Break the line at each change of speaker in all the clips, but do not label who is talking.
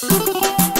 Thank you.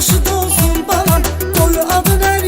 taşı dolsun bana Koy adını